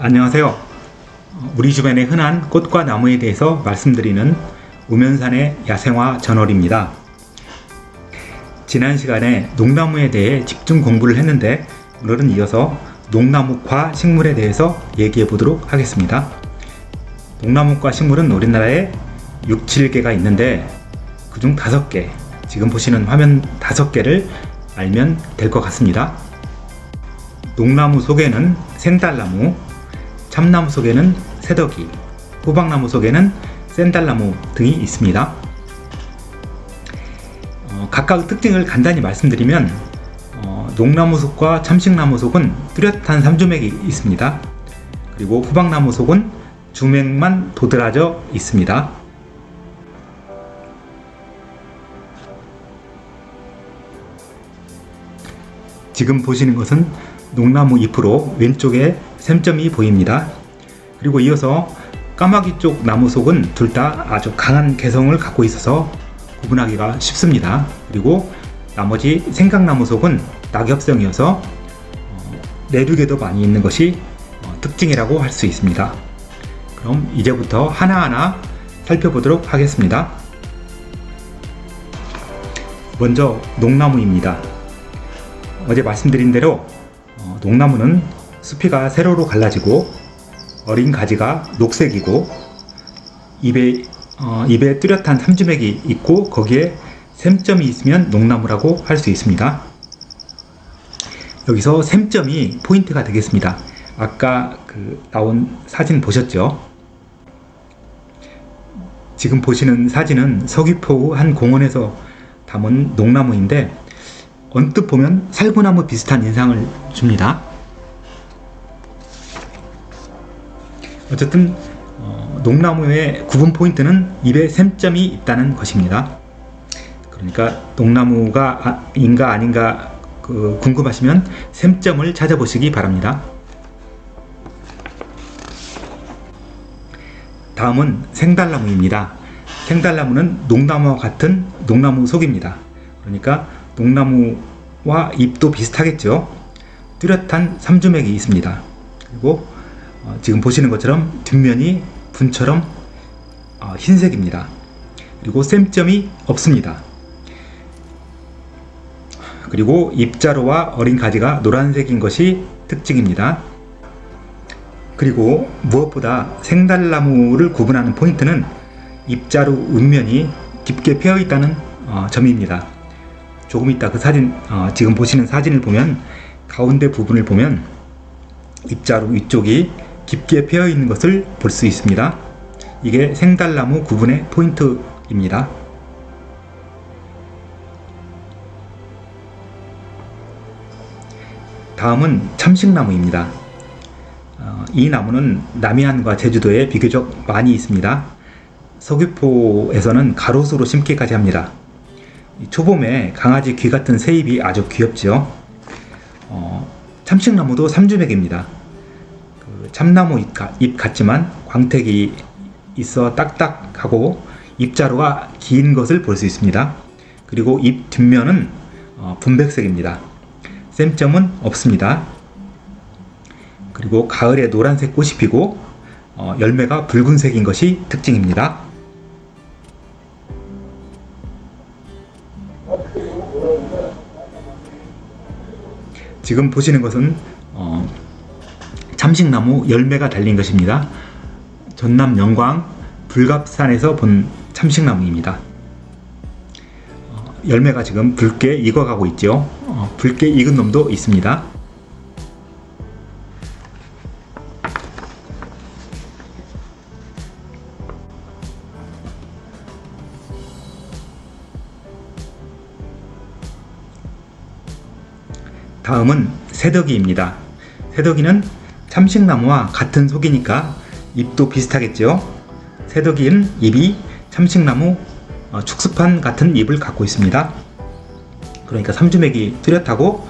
안녕하세요. 우리 주변의 흔한 꽃과 나무에 대해서 말씀드리는 우면산의 야생화 전월입니다. 지난 시간에 농나무에 대해 집중 공부를 했는데 오늘은 이어서 농나무과 식물에 대해서 얘기해 보도록 하겠습니다. 농나무과 식물은 우리나라에 6, 7개가 있는데 그중 5개, 지금 보시는 화면 5개를 알면 될 것 같습니다. 농나무 속에는 생달나무, 참나무 속에는 새덕이, 호박나무 속에는 샌달나무 등이 있습니다. 어, 각각 특징을 간단히 말씀드리면 어, 농나무 속과 참식나무 속은 뚜렷한 삼주맥이 있습니다. 그리고 호박나무 속은 주맥만 도드라져 있습니다. 지금 보시는 것은 농나무 잎으로 왼쪽에 샘점이 보입니다. 그리고 이어서 까마귀 쪽 나무 속은 둘 다 아주 강한 개성을 갖고 있어서 구분하기가 쉽습니다. 그리고 나머지 생강나무 속은 낙엽성이어서 어, 내륙에도 많이 있는 것이 어, 특징이라고 할 수 있습니다. 그럼 이제부터 하나하나 살펴보도록 하겠습니다. 먼저 농나무입니다. 어제 말씀드린 대로 어, 농나무는 수피가 세로로 갈라지고 어린 가지가 녹색이고 입에 어, 입에 뚜렷한 삼주맥이 있고 거기에 샘점이 있으면 농나무라고 할 수 있습니다. 여기서 샘점이 포인트가 되겠습니다. 아까 그 나온 사진 보셨죠? 지금 보시는 사진은 서귀포 한 공원에서 담은 농나무인데 언뜻 보면 살구나무 비슷한 인상을 줍니다. 어쨌든 어, 농나무의 구분 포인트는 입에 샘점이 있다는 것입니다. 그러니까 농나무가 아, 인가 아닌가 그 궁금하시면 샘점을 찾아보시기 바랍니다. 다음은 생달나무입니다. 생달나무는 농나무와 같은 농나무 속입니다. 그러니까 농나무와 잎도 비슷하겠죠. 뚜렷한 삼주맥이 있습니다. 그리고 어, 지금 보시는 것처럼 뒷면이 분처럼 어, 흰색입니다. 그리고 샘점이 없습니다. 그리고 잎자루와 어린 가지가 노란색인 것이 특징입니다. 그리고 무엇보다 생달나무를 구분하는 포인트는 잎자루 윗면이 깊게 패여 있다는 어, 점입니다. 조금 이따 그 사진 어, 지금 보시는 사진을 보면 가운데 부분을 보면 잎자루 위쪽이 깊게 패여 있는 것을 볼 수 있습니다. 이게 생달나무 구분의 포인트입니다. 다음은 참식나무입니다. 어, 이 나무는 남해안과 제주도에 비교적 많이 있습니다. 서귀포에서는 가로수로 심기까지 합니다. 이 초봄에 강아지 귀 같은 새잎이 아주 귀엽죠. 어, 참식나무도 삼주맥입니다. 그 참나무 잎, 같- 잎 같지만 광택이 있어 딱딱하고 잎자루가 긴 것을 볼 수 있습니다. 그리고 잎 뒷면은 어, 분백색입니다. 샘점은 없습니다. 그리고 가을에 노란색 꽃이 피고 어, 열매가 붉은색인 것이 특징입니다. 지금 보시는 것은 어, 참식나무 열매가 달린 것입니다. 전남 영광 불갑산에서 본 참식나무입니다. 어, 열매가 지금 붉게 익어가고 있죠. 어, 붉게 익은 놈도 있습니다. 다음은 새덕이입니다. 새덕이는 참식나무와 같은 속이니까 잎도 비슷하겠죠. 새덕이는 잎이 참식나무 어, 축습판 같은 잎을 갖고 있습니다. 그러니까 삼주맥이 뚜렷하고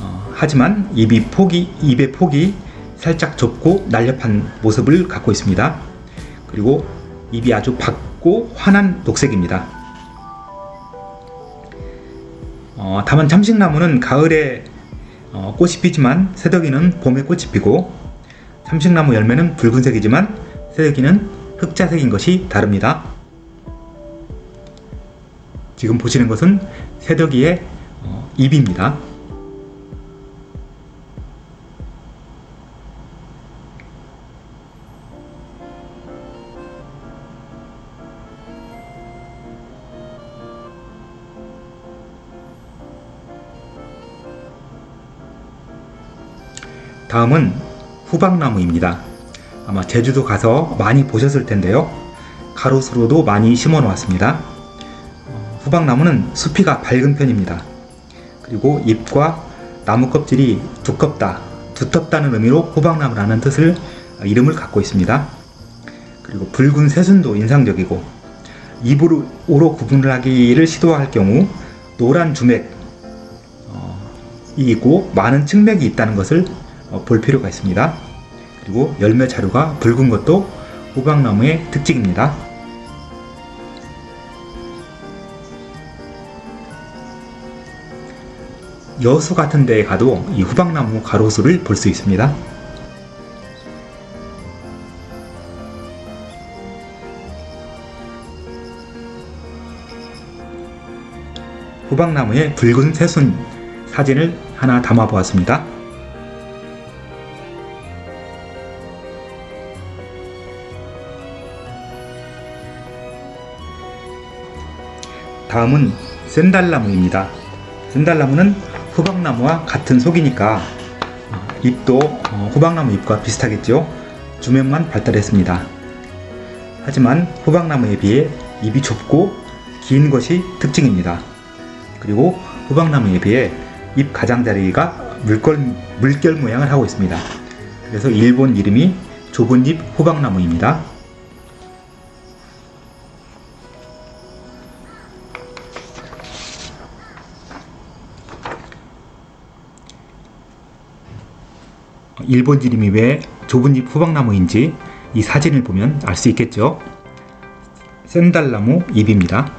어, 하지만 잎이 폭이 잎의 폭이 살짝 좁고 날렵한 모습을 갖고 있습니다. 그리고 잎이 아주 밝고 환한 녹색입니다. 어, 다만 참식나무는 가을에 어, 꽃이 피지만 새덕이는 봄에 꽃이 피고 참식나무 열매는 붉은색이지만 새덕이는 흑자색인 것이 다릅니다. 지금 보시는 것은 새덕이의 어, 잎입니다. 다음은 후박나무입니다. 아마 제주도 가서 많이 보셨을 텐데요. 가로수로도 많이 심어 놓았습니다. 어, 후박나무는 수피가 밝은 편입니다. 그리고 잎과 나무 껍질이 두껍다, 두텁다는 의미로 후박나무라는 뜻을 어, 이름을 갖고 있습니다. 그리고 붉은 새순도 인상적이고 잎으로 오로 구분을 하기를 시도할 경우 노란 주맥 어, 이 있고 많은 측맥이 있다는 것을 어, 볼 필요가 있습니다. 그리고 열매 자루가 붉은 것도 호박나무의 특징입니다. 여수 같은 데에 가도 이 후박나무 가로수를 볼 수 있습니다. 호박나무의 붉은 새순 사진을 하나 담아 보았습니다. 다음은 센달나무입니다. 센달나무는 후박나무와 같은 속이니까 어, 잎도 어, 후박나무 잎과 비슷하겠죠. 주면만 발달했습니다. 하지만 후박나무에 비해 잎이 좁고 긴 것이 특징입니다. 그리고 후박나무에 비해 잎 가장자리가 물결, 물결 모양을 하고 있습니다. 그래서 일본 이름이 좁은 잎 후박나무입니다. 일본 이름이 왜 좁은 잎 후박나무인지 이 사진을 보면 알 수 있겠죠. 샌달나무 잎입니다.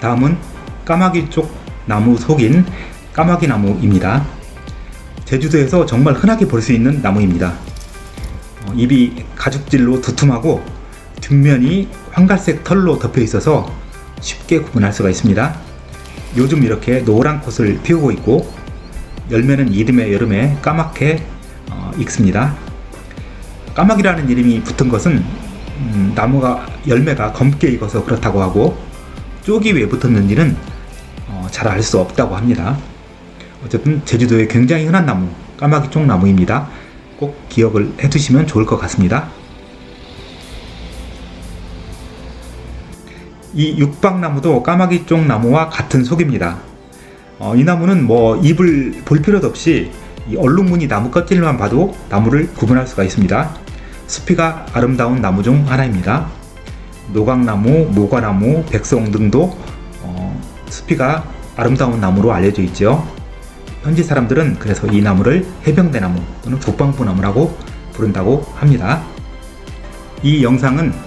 다음은 까마귀 쪽 나무 속인 까마귀 나무입니다. 제주도에서 정말 흔하게 볼 수 있는 나무입니다. 어, 잎이 가죽질로 두툼하고 뒷면이 황갈색 털로 덮여 있어서 쉽게 구분할 수가 있습니다. 요즘 이렇게 노란 꽃을 피우고 있고 열매는 이듬해 여름에 까맣게 어, 익습니다. 까마귀라는 이름이 붙은 것은 음, 나무가 열매가 검게 익어서 그렇다고 하고 쪽이 왜 붙었는지는 어, 잘알 수 없다고 합니다. 어쨌든 제주도에 굉장히 흔한 나무 까마귀 쪽 나무입니다. 꼭 기억을 해두시면 좋을 것 같습니다. 이 육박나무도 까마귀 쪽 나무와 같은 속입니다. 어, 이 나무는 뭐 잎을 볼 필요도 없이 이 얼룩무늬 나무 껍질만 봐도 나무를 구분할 수가 있습니다. 수피가 아름다운 나무 중 하나입니다. 노각나무, 모과나무, 백성 등도 어, 수피가 아름다운 나무로 알려져 있죠. 현지 사람들은 그래서 이 나무를 해병대나무 또는 북방부나무라고 부른다고 합니다. 이 영상은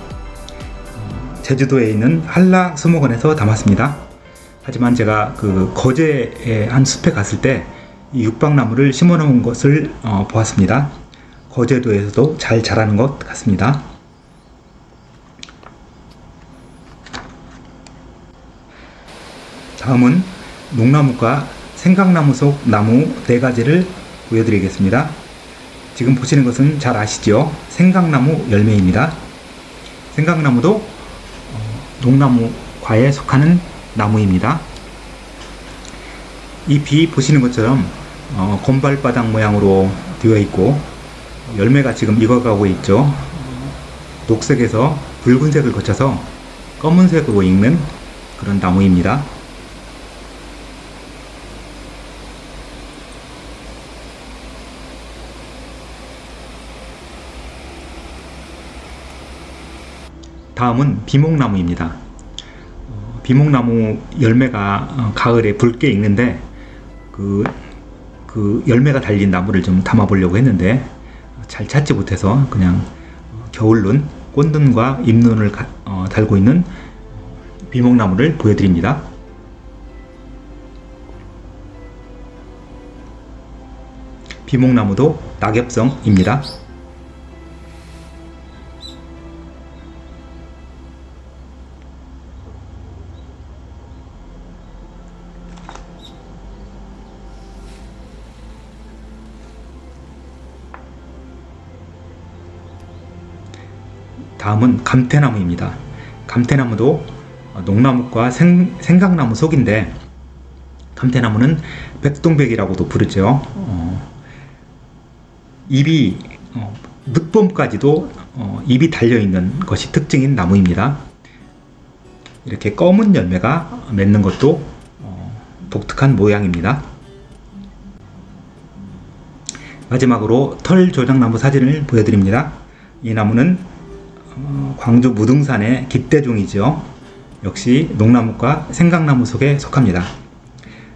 제주도에 있는 한라 수목원에서 담았습니다. 하지만 제가 그 거제의 한 숲에 갔을 때 이 육박나무를 심어 놓은 것을 어, 보았습니다. 거제도에서도 잘 자라는 것 같습니다. 다음은 농나무과 생강나무 속 나무 네 가지를 보여드리겠습니다. 지금 보시는 것은 잘 아시죠? 생강나무 열매입니다. 생강나무도 어, 농나무과에 속하는 나무입니다. 이 비 보시는 것처럼 어, 곰발바닥 모양으로 되어 있고 열매가 지금 익어가고 있죠. 녹색에서 붉은색을 거쳐서 검은색으로 익는 그런 나무입니다. 다음은 비목나무입니다. 어, 비목나무 열매가 어, 가을에 붉게 익는데 그, 그 열매가 달린 나무를 좀 담아 보려고 했는데 잘 찾지 못해서 그냥 겨울눈, 꽃눈과 잎눈을 가- 어, 달고 있는 비목나무를 보여드립니다. 비목나무도 낙엽성입니다. 다음은 감태나무입니다. 감태나무도 농나무과 생, 생강나무 속인데 감태나무는 백동백이라고도 부르죠. 어, 입이 어, 늑봄까지도 어, 입이 달려 있는 것이 특징인 나무입니다. 이렇게 검은 열매가 맺는 것도 어, 독특한 모양입니다. 마지막으로 털 조장나무 사진을 보여드립니다. 이 나무는 어, 광주 무등산의 깃대종이죠. 역시 농나무과 생강나무 속에 속합니다.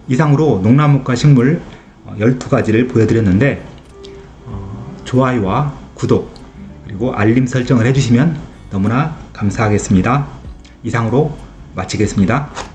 이상으로 농나무과 식물 12가지를 보여드렸는데 어, 좋아요와 구독 그리고 알림 설정을 해주시면 너무나 감사하겠습니다. 이상으로 마치겠습니다.